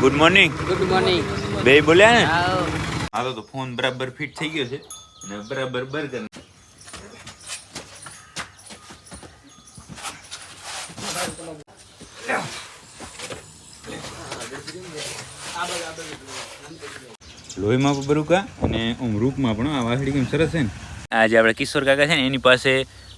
Good morning good morning બે બોલ્યા ને? હાલો તો ફોન બરાબર ફિટ થઈ ગયો છે. અને બરાબર બર્ગર લોહીમાં પણ બરુકા અને ઓમ રૂપમાં પણ આ વાસળી કેમ સરસ છે ને? આજે આપણે કિશોર કાકા છે ને એની પાસે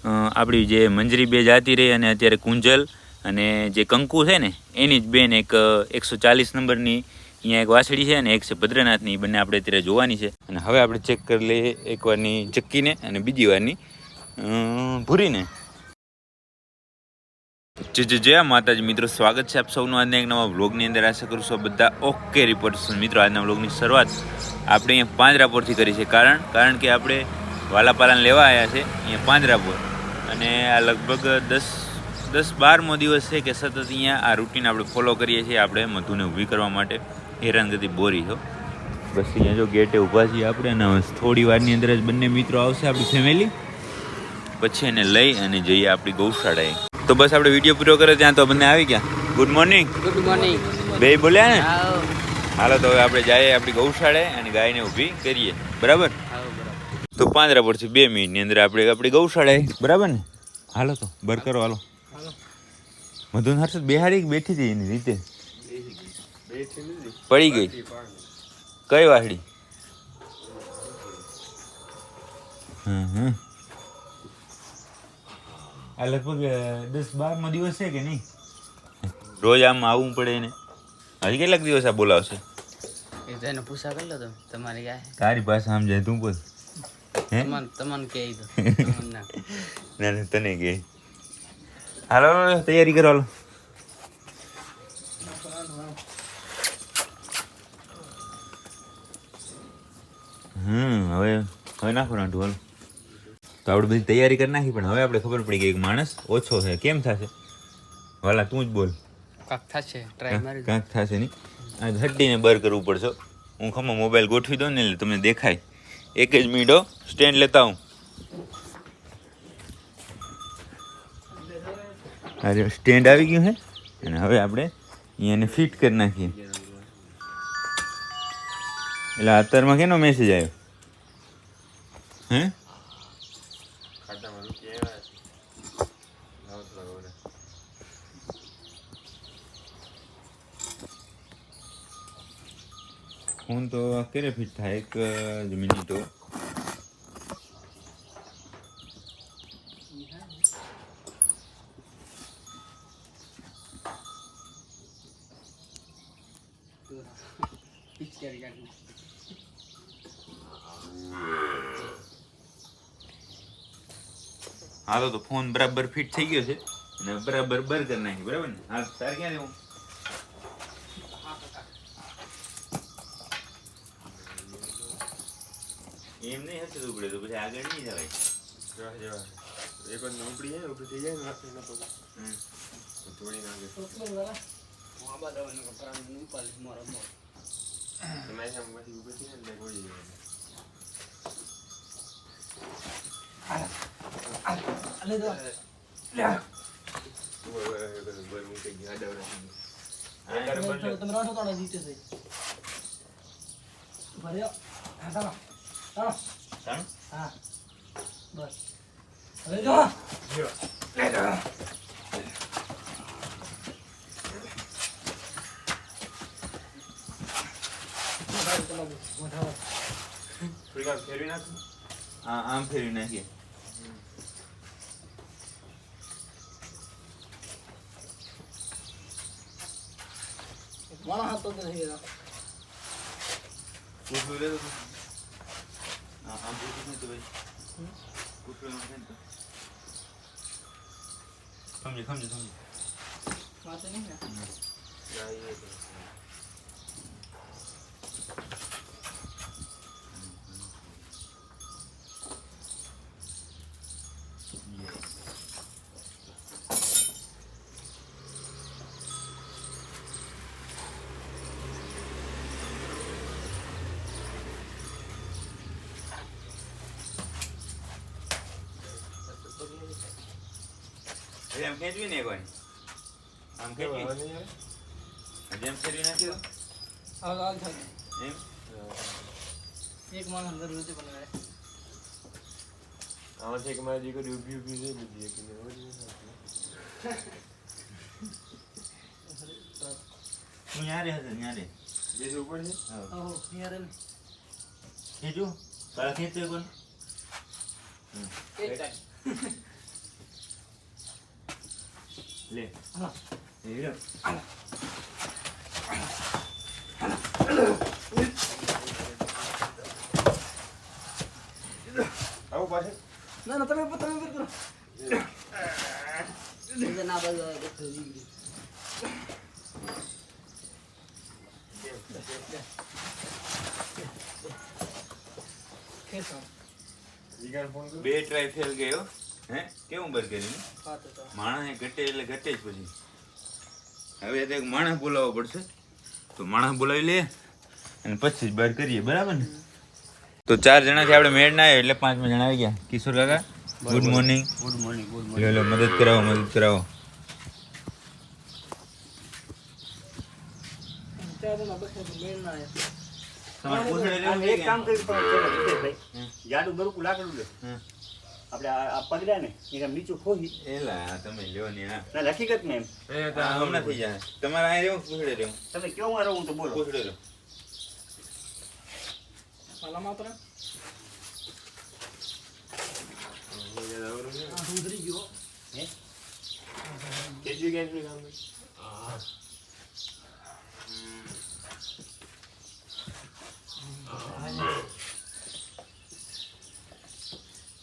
આપણી જે મંજરી બે જાતી રહી અને અત્યારે કુંજલ અને જે કંકુ છે ને, એની જ બેન એક એકસો ચાલીસ નંબરની અહીંયા એક વાસળી છે અને એક છે ભદ્રનાથની બંને આપણે અત્યારે જોવાની છે. અને હવે આપણે ચેક કરી લઈએ એક વારની ચક્કીને અને બીજી વારની ભૂરીને. જય જય માતાજી મિત્રો, સ્વાગત છે આપ સૌનું આજના એક નવા વ્લોગની અંદર. આશા કરું છું બધા ઓકે રિપોર્ટ મિત્રો, આજના વ્લોગની શરૂઆત આપણે અહીંયા પાંજરાપોરથી કરી છે. કારણ કારણ કે આપણે વાલાપાલાને લેવા આવ્યા છે અહીંયા પાંજરાપોર અને આ લગભગ દસ દસ બારમો દિવસ છે કે સતત અહીંયા આ રૂટીન આપણે ફોલો કરીએ છીએ. આપણે મધુને ઊભી કરવા માટે. હેરાનગતિ બોરી છો બસ અહીંયા જો ગેટે ઊભા છીએ આપણે અને થોડી વારની અંદર જ બંને મિત્રો આવશે આપણી ફેમિલી પછી એને લઈ અને જઈએ આપણી ગૌશાળાએ. તો બસ આપણે વીડિયો પૂરો કર્યો ત્યાં તો બંને આવી ગયા. ગુડ મોર્નિંગ ગુડ મોર્નિંગ બે બોલ્યા ને? હાલો તો હવે આપણે જઈએ આપણી ગૌશાળાએ અને ગાયને ઊભી કરીએ. બરાબર? તો પાંદરા પરથી બે મિનિટની અંદર આપણે આપણી ગૌશાળાએ. બરાબર ને? હાલો તો. બરકરો હાલો. મધુન હર્ષદ બેહારી કે બેઠી હતી એની રીતે? પડી ગઈ. કઈ હમ આ લગભગ દસ બારમો દિવસ છે કે નહીં? રોજ આમ આવવું પડે એને. હજી કેટલાક દિવસ આ બોલાવશે? એ તો એને પૂછા કરી લો તમે. તમારી ગાય. તારી પાસે સમજાય તું બોલ. હે? તમને ના. ના ના તને કે હાલો તૈયારી કરો હાલો હમ હવે હવે નાખો નાઠું હાલો તો આપણે બધી તૈયારી કરી નાખી પણ હવે આપણે ખબર પડી ગઈ કે માણસ ઓછો છે. કેમ થશે? વાલા તું જ બોલ. કાંક થશે ટ્રાય મારી દો. થશે નહીં. આ હड्डीને બર કરવું પડશે. હું ખમો મોબાઈલ ગોઠવી દઉં ને એટલે તમને દેખાય. એક જ મિનિટો સ્ટેન્ડ લેતા હું અરે સ્ટેન્ડ આવી ગયું હે અને હવે આપણે અહીંયાને ફિટ કરી નાખીએ. એટલે અત્યારમાં કેનો મેસેજ આવ્યો? હે? ફોન તો ક્યારે ફિટ થાય? એક મિનિટો હાલો તો ફોન બરાબર ફિટ થઈ ગયો છે. અને બરાબર બર કરી નાખી બરાબર ને? હા તાર ક્યાં દેવું એમ નહીં હશે ઉપડે તો પછી આગળ નહીં જવાય. એક વાર ઉપડી જાય ઉપડી થઈ જાય ને રાત્રે ના પગે. હમ. ધોળી નાખે હું આ થોડીક વાર ફેરવી નાખું હા આમ ફેરવી નાખીએ પૂછવું લે તો હા આમ પૂછવું નહીં તો ભાઈ પૂછવું એમ ને તો. સમજી સમજી સમજી ના, એ તો. આમ ખેંચવી ને કોઈ. આમ ખેંચવી. આમ ફેરવી નાખી દો આવ આવ થાય એમ? એક માણસ અંદર રોતે બનાવે આમાંથી એક મારી દીકરી ઊભી ઊભી છે બીજી એક ને હું યારે હશે યારે બેસવું પડશે? ઓહો યાર ને. ખેંચું? તારા ખેંચો કોણ? એક લે લ્યો. આવું પાસે ના ના તમે તમે ઉપર કરો. ના બે ટ્રાય ફેલ ગયો. હે? કેવું બર કર્યું હા તો. તો. માણસ ઘટે એટલે ઘટે જ પછી. હવે તો એક માણસ બોલાવવો પડશે. તો માણસ બોલાવી લે અને પછી જ બહાર કરીએ બરાબર ને? તો ચાર જણાથી આપણે મેળ ના આવ્યો એટલે પાંચમા જણા આવી ગયા. કિશોર કાકા good morning good morning good લો લો મદદ કરાવો મદદ કરાવો. ત્યાં તો બસ મેળ ના આવ્યો તમારે પૂછડે આમ લેવું છે એક કામ કે? કરી પણ ચલો, જીતેશભાઈ. હમ. જાડું બરકું લાકડું લે હમ. આપણે આ આ પગડા ને એ નીચું ખોહી એલા તમે લ્યો ને આ. ના હકીકત ને એમ. એ તો હમણાં થઈ જાય. તમારે આ રહેવું પૂછડે રહેવું તમે કેવું માં રહું તો બોલો. પૂછડે રહ્યો. પાલા માત્ર ને આ સુધરી ગયો. હે? કેટલી કેટલી કામ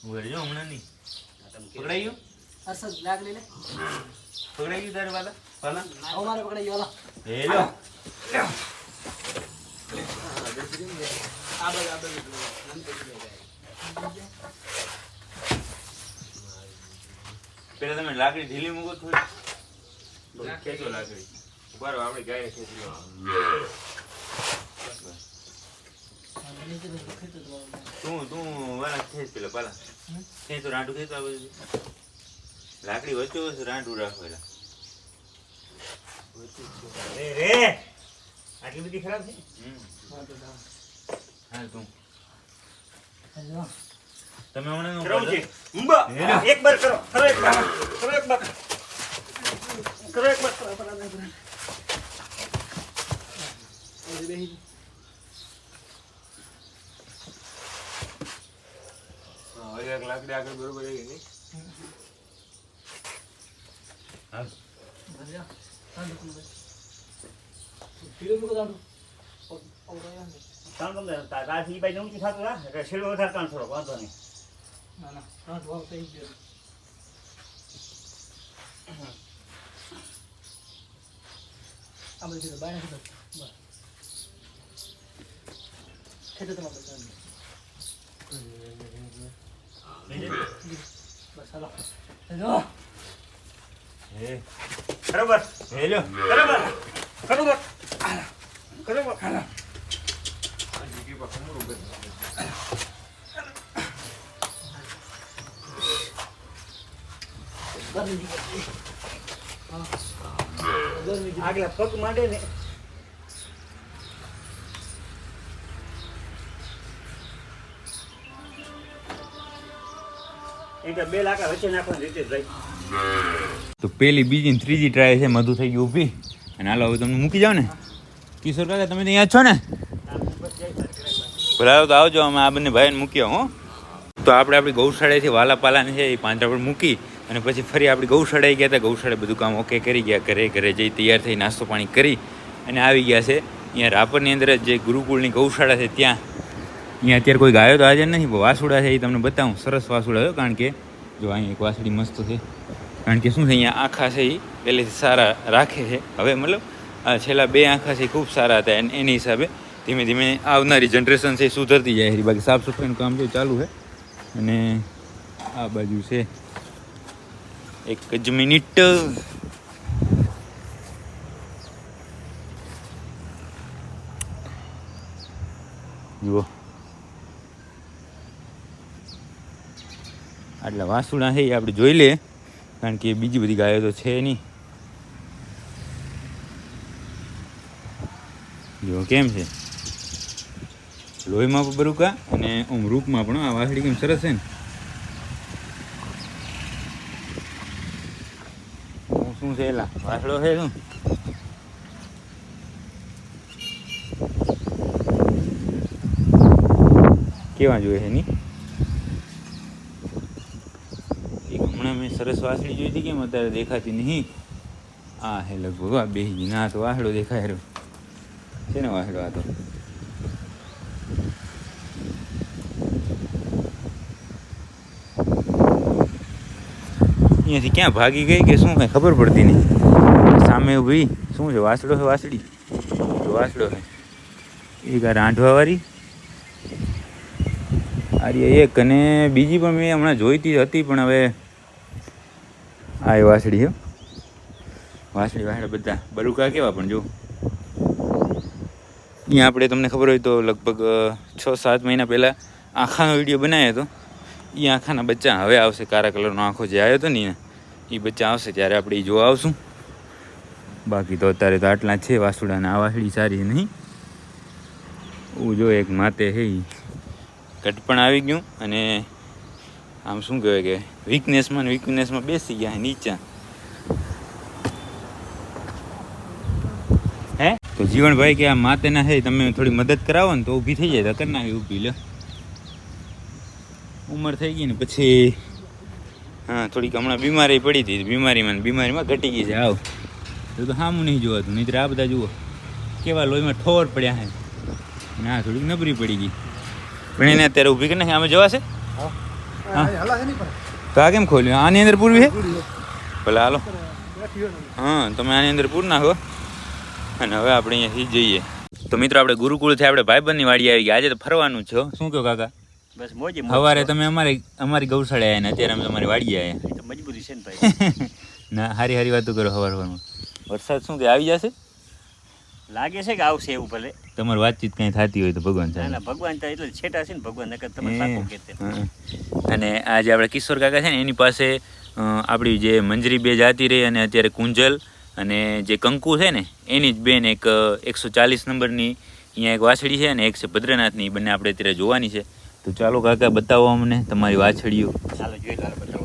જો હમણાં નહીં. તમે પકડાઈ ગયું? અરસદ લાકડી લે. પકડાઈ ગયું તારે વાલા? પાલા આવો મારે પકડાઈ ગયો હાલો. હેલો આ બાજુ આ બાજુ આમ તો જઈ જાય. પેલા તમે લાકડી ઢીલી મૂકો થોડી ખેંચો લાકડી. ઉભારો આપણે ગાય ખેંચી તો તો વાલા ખેંચ પેલા પાલા. ખેંચ તો રાંડું ખેંચ આવે લાકડી વચ્ચે વચ્ચે રાંડું રાખો રે રે. આટલી બધી ખરાબ છે? હા તો. હાલ. તમે હમણાં નું કરવું છે. ઉંબા. એક બાર કરો. કરો એક બાર. કરો એક બાર. કરો એક બાર. પકડ, પકડ, પકડ. ઓલી બેહી ગઈ. હા, હવે એક લાકડી આગળ બરોબર આવી ગઈ? હાલ. ભર્યા. હાંડો તું ભાઈ. પીળો મૂકો હાંડો. ઓ- ઓ રહ્યા ને. ત્રણ તમને તારાથી ઈ બાજુ થતું હા એટલે છેલ્લો વધારે ત્રણ થોડો વાંધો નહીં ના ના હાંડો વાવ થઈ ગયો. બસ. તમારે બધાને. બસ હાલો. હાલો. હે બરોબર હેલો બરોબર બરોબર બરોબર આ જીગી પર ખમરું કરે. ગરમી નીકળી. હા. ગરમી નીકળી. આગલા પગ માંડે ને તો પેલી, બીજી ત્રીજી ટ્રાય છે, મધુ થઈ ગયું ઊભી. અને હાલો, હવે તમને મૂકી જાઓ ને. કિશોર કાકા, તમે અહીંયા છો ને? ભરાયો તો આવજો, અમે આ બંને ભાઈને મૂક્યા હો. તો આપણે આપણી ગૌશાળાથી વાલા પાલાને છે, એ પાંજરા પર મૂકી અને પછી ફરી આપણી ગૌશાળાએ ગયા હતા. ગૌશાળાએ બધું કામ ઓકે કરી ગયા, ઘરે ઘરે જઈ તૈયાર થઈ, નાસ્તો પાણી કરી અને આવી ગયા છે. અહીંયા રાપરની અંદર જે ગુરુકુળની ગૌશાળા છે, ત્યાં અહીંયા અત્યારે કોઈ ગાયો તો હાજર નથી વાસુડા છે એ તમને બતાવું. સરસ વાસુડા છે કારણ કે જો અહીં એક વાસડી મસ્ત છે. કારણ કે શું છે, અહીંયા આંખા છે એ પહેલેથી સારા રાખે છે. હવે મતલબ છેલ્લા બે આંખા છે એ ખૂબ સારા હતા, એની હિસાબે ધીમે ધીમે આવનારી જનરેશન છે એ સુધરતી જાય છે. બાકી સાફ સફાઈનું કામ જો ચાલુ છે. અને આ બાજુ છે એક જ મિનિટ. જુઓ. આટલા વાસુડા છે એ આપણે જોઈ લઈએ. કારણ કે બીજી બધી ગાયો તો છે નહીં. જો કેમ છે. લોહીમાં પણ બરુકા અને આમ રૂપમાં પણ આ વાસળી કેમ સરસ છે ને. શું છે એલા? વાસળો છે શું? કેવા જોઈએ છે ની એક હમણાં મેં સરસ વાસળી જોઈતી કેમ અત્યારે દેખાતી નહીં? આ હે લગભગ, આ બેહી ના તો વાસળો દેખાય રહ્યો. છે ને વાસળો આ તો? અહીંયાથી ક્યાં ભાગી ગઈ કે શું કાંઈ ખબર પડતી નહીં? સામે ઊભી શું છે વાસળો છે વાસળી તો વાસળો છે એક આ રાંધવાવાળી. આરી એક અને બીજી પણ મેં હમણાં જોઈતી હતી, પણ હવે આ એ વાસળી હો. વાસળી વાસળા બધા. બલુકા કેવા પણ જો અહીંયા આપણે તમને ખબર હોય તો લગભગ છ સાત મહિના પહેલાં આખાનો વીડિયો બનાવ્યો હતો. એ આખાના બચ્ચા હવે આવશે કારા કલરનો આંખો જે આવ્યો હતો ને એ બચ્ચા આવશે ત્યારે આપણે એ જોવા આવશું. બાકી તો અત્યારે તો આટલા છે વાસુડાના આ વાસળી સારી નહીં. હું જો એક માતે હે કટ પણ આવી ગયું અને આમ શું કહેવાય કે વીકનેસમાં ને વીકનેસમાં બેસી ગયા નીચે. હે? તો જીવણભાઈ કે આ માતેના હે તમે થોડી મદદ કરાવો ને તો ઊભી થઈ જાય તો કરી નાખી ઊભી લે ઉંમર થઈ ગઈ ને પછી હા થોડીક હમણાં બીમારી પડી હતી બીમારીમાં બીમારીમાં ઘટી ગઈ છે આવ. તો તો સામું નહીં જોવાતું નહીં આ બધા જુઓ કેવા લોહીમાં ઠોર પડ્યા છે ના થોડીક નબરી પડી ગઈ. પણ એને અત્યારે ઊભી કરી નાખી આમે જવાશે હા. હલા છે નહીં પણ. તો આ કેમ ખોલ્યું? આની અંદર પૂરવી છે? ભલે હાલો. હા તમે આની અંદર પૂર નાખો. અને હવે આપણે અહીંયાથી જઈએ. તો મિત્રો આપણે ગુરુકુળથી આપણે ભાઈબંધની વાડી આવી ગયા. આજે તો ફરવાનું છે. શું કહો કાકા? બસ મોજે સવારે તમે અમારી અમારી ગૌશાળા આવ્યા ને અત્યારે અમે તમારી વાડી આવ્યા તો મજબૂરી છે ને ભાઈ. ના હારી હારી વાતો કરો સવાર સવારમાં વરસાદ શું કે આવી જશે? લાગે છે કે આવશે એવું ભલે. તમારી વાતચીત કઈ થતી હોય તો ભગવાન ના ના ભગવાન એટલે છેટા છે ને ભગવાન નકર તમે. અને આજે આપણે કિશોર કાકા છે ને એની પાસે આપણી જે મંજરી બે જાતી રહી અને અત્યારે કુંજલ અને જે કંકુ છે ને એની જ બેન એક એકસો ચાલીસ નંબરની અહીંયા એક વાછડી છે અને એક છે ભદ્રનાથની બંને આપણે અત્યારે જોવાની છે. તો ચાલો કાકા બતાવો અમને તમારી વાછડીઓ.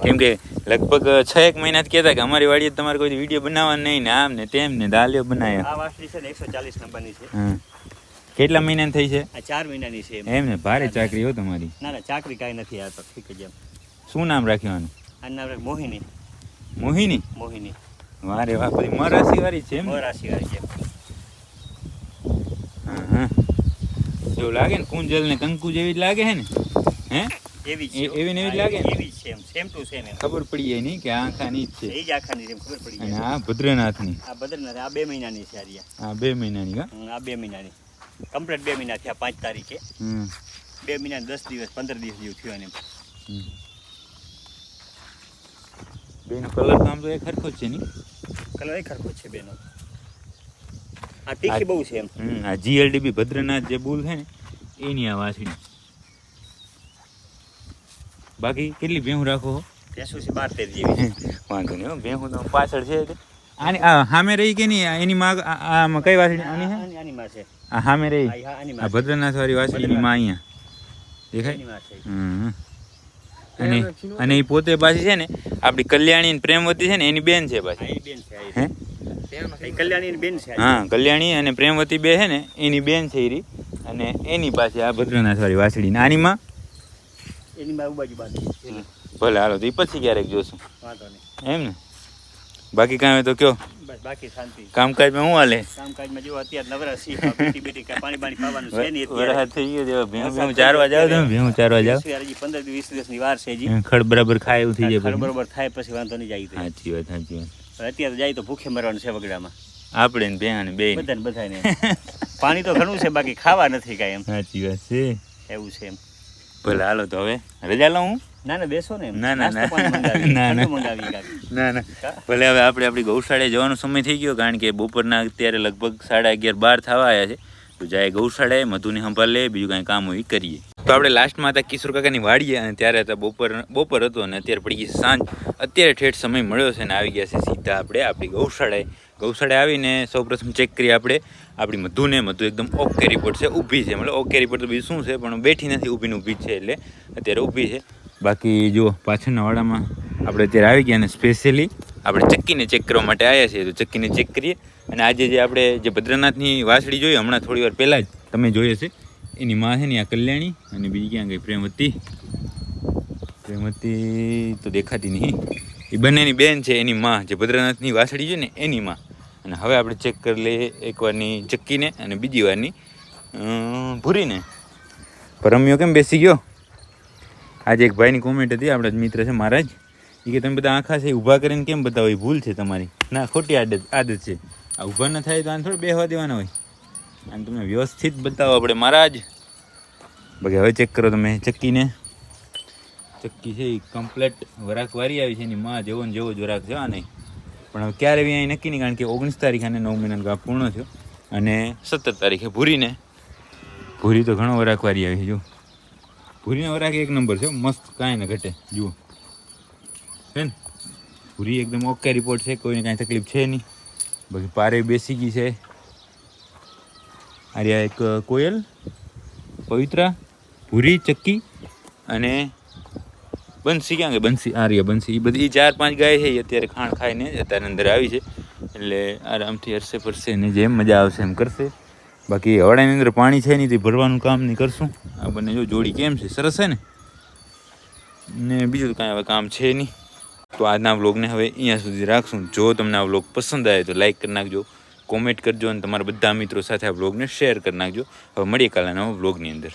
કેમ કે લગભગ છ એક મહિના કહેતા કે અમારી વાડીએ તમારે કોઈ વીડિયો બનાવવા નહીં ને આમ ને તેમ ને દાલ્યો બનાવ્યા. આ વાસળી છે ને એકસો ચાલીસ નંબરની છે. કેટલા મહિનાની થઈ છે? આ ચાર મહિનાની છે એમ. એમ ને? ભારે ચાકરી હો તમારી. ના ના ચાકરી કાંઈ નથી આ તો ઠીક જ એમ. શું નામ રાખ્યું આનું? આનું નામ છે મોહિની. મોહિની? મોહિની. વારે વાહ બધી મરાસી વાળી છે એમ ને? મોરાશી વાળી છે. હા, હા. એવું લાગે ને કુંજલ ને કંકુ જેવી જ લાગે છે ને? હે? એવી જ એ- છે. એવી ને એવી જ હા, લાગે? ને? એવી જ છે એમ. સેમ ટુ સેમ એમ. ખબર પડી જાય નહીં કે આ આખાની જ છે. એ જ આખાની છે એમ ખબર પડી અને જાય આ ભદ્રનાથની. આ બદલનાથ આ બે મહિનાની છે આર્યા આ બે મહિનાની કા? હમ, આ બે મહિનાની. કમ્પ્લીટ બે મહિના થયા પાંચ તારીખે. બે મહિના દસ દિવસ પંદર દિવસ જેવું થયું એને. બેનો કલર આમ તો એ ખરખો જ છે નહીં? કલર એ ખરખો છે બેનો. આ તીખી બહુ છે એમ. આ જીએલડીબી ભદ્રનાથ જે બુલ છે ને એની આ વાસણી. બાકી કેટલી ભેહું રાખો? ભેંસું છે બાર તેર જેવી. વાંધો નહીં હો, ભેહું તો પાછળ છે. આની આ સામે રહી કે નહીં? એની માં આમાં કઈ વાસળી? આની હે? આની માં છે. આ સામે રહી. આ ભદ્રનાથ વાળી વાછડીની માં અહીંયા. દેખાય? હમ. અને અને એ પોતે પાછી છે ને આપણી કલ્યાણી પ્રેમવતી છે ને એની બેન છે પાછી. હે એ બેન છે હા? કલ્યાણી અને પ્રેમવતી બે છે ને એની બેન છે એરી અને એની પાસે આ ભદ્રનાથ વાળી વાસળી આની માં? એની માં બાજુ બાજુ ભલે હાલો તો એ પછી ક્યારેક જોશું. વાંધો નહીં. એમ ને? બાકી કાંઈ તો કયો? બાકી શાંતિ. કામકાજમાં શું હાલે? કામકાજમાં જો અત્યારે નવરા સી બેટી પાણી પાણી પાવાનું છે વરસાદ થઈ ગયો ચારવા જાવ તમે. ભેહું ચારવા જાવ હજી પંદર વીસ દિવસની વાર છે ખડ બરાબર ખાય એવું થઈ જાય ખર પછી. બરોબર થાય પછી વાંધો નહીં જાય સાચી વાત સાચી વાત. અત્યારે જાય તો ભૂખે મરવાનું છે વગડામાં. આપણે ને બેન બે બધાને બધાને. પાણી તો ઘણું છે બાકી ખાવા નથી કાંઈ એમ. સાચી વાત છે. એવું છે એમ. ભલે હાલો તો હવે. રજા લઉં હું. ના ના બેસો ને. ના, ના, ના. ના, ના. ના ભલે હવે આપણે આપણી ગૌશાળાએ જવાનો સમય થઈ ગયો કારણ કે બપોરના અત્યારે લગભગ સાડા અગિયાર બાર થવા આવ્યા છે. તો જાય ગૌશાળાએ મધુની સંભાળ લે બીજું કાંઈ કામ હોય કરીએ. તો આપણે લાસ્ટમાં હતા કિશોર કાકાની વાડીએ અને ત્યારે હતા બપોર બપોર હતો અને અત્યારે પડી ગઈ સાંજ. અત્યારે ઠેઠ સમય મળ્યો છે ને આવી ગયા છે સીધા આપણે આપણી ગૌશાળાએ ગૌશાળે આવીને સૌપ્રથમ ચેક કરીએ આપણે. આપણી મધુને મધુ એકદમ ઓકે રિપોર્ટ છે ઊભી છે. મતલબ ઓકે રિપોર્ટ તો બીજું શું છે પણ બેઠી નથી ઊભીને ઊભી છે એટલે અત્યારે ઊભી છે. બાકી જુઓ, પાછળના વાડામાં આપણે અત્યારે આવી ગયા અને સ્પેશિયલી આપણે ચક્કીને ચેક કરવા માટે આવ્યા છીએ. તો ચક્કીને ચેક કરીએ અને આજે જે આપણે જે ભદ્રનાથની વાસળી જોઈએ હમણાં થોડી વાર પહેલાં જ તમે જોઈએ છે એની માં છે ને, આ કલ્યાણી અને બીજી ક્યાં ગઈ? પ્રેમવતી. પ્રેમવતી તો દેખાતી નહીં. એ બંનેની બેન છે, એની માં. જે ભદ્રનાથની વાસળી છે ને, એની માં. અને હવે આપણે ચેક કરી લઈએ એકવારની ચક્કીને અને બીજી વારની ભૂરીને. પરમ્યો રમ્યો કેમ બેસી ગયો? આજે એક ભાઈની કોમેન્ટ હતી, આપણા મિત્ર છે મહારાજ. એ કે, તમે બધા આખા છે ઊભા કરીને કેમ બતાવો? એ ભૂલ છે તમારી. ના, ખોટી આદત આદત છે. આ ઊભા ન થાય તો આને થોડું બેહવા દેવાના હોય. અને તમે વ્યવસ્થિત બતાવો આપણે, મહારાજ. બાકી હવે ચેક કરો તમે, ચક્કીને. ચક્કી છે એ કમ્પ્લેટ વરાક વારી આવી છે, એની માં જેવો ને જેવો જ વરાક આ નહીં પણ હવે ક્યારે બી નક્કી નહીં, કારણ કે ઓગણીસ તારીખ અને નવ મહિનાનો ગાપ પૂર્ણ થયો. અને સત્તર તારીખે ભૂરીને. ભૂરી તો ઘણો વરાક વારી આવી છે, જો. ભૂરીનો વરાક એક નંબર છે મસ્ત, કાંઈ ન ઘટે. જુઓ. હે ને? ભૂરી એકદમ ઓકે રિપોર્ટ છે, કોઈને કાંઈ તકલીફ છે નહીં. બાકી પારે બેસી ગઈ છે. આ એક કોયલ, પવિત્રા, ભૂરી, ચક્કી અને બંસી. ક્યાં ગઈ બંસી? આર્યા બંસી. એ બધી ચાર પાંચ ગાય છે એ અત્યારે ખાણ ખાઈને અત્યારે અંદર આવી છે. એટલે આરામથી હરશે ફરશે ને જેમ મજા આવશે એમ કરશે. બાકી હવાડાની અંદર પાણી છે નહીં ભરવાનું કામ નહીં કરશું. આ બંને જો જોડી કેમ છે? સરસ છે ને? ને બીજું કાંઈ હવે કામ છે નહીં. તો આજના વ્લોગને હવે અહીંયા સુધી રાખશું. જો તમને આ વ્લોગ પસંદ આવે તો લાઇક કરી નાખજો, કોમેન્ટ કરજો અને તમારા બધા મિત્રો સાથે આ વ્લોગને શેર કરી નાખજો. હવે મળીએ કાલના નવા વ્લોગની અંદર.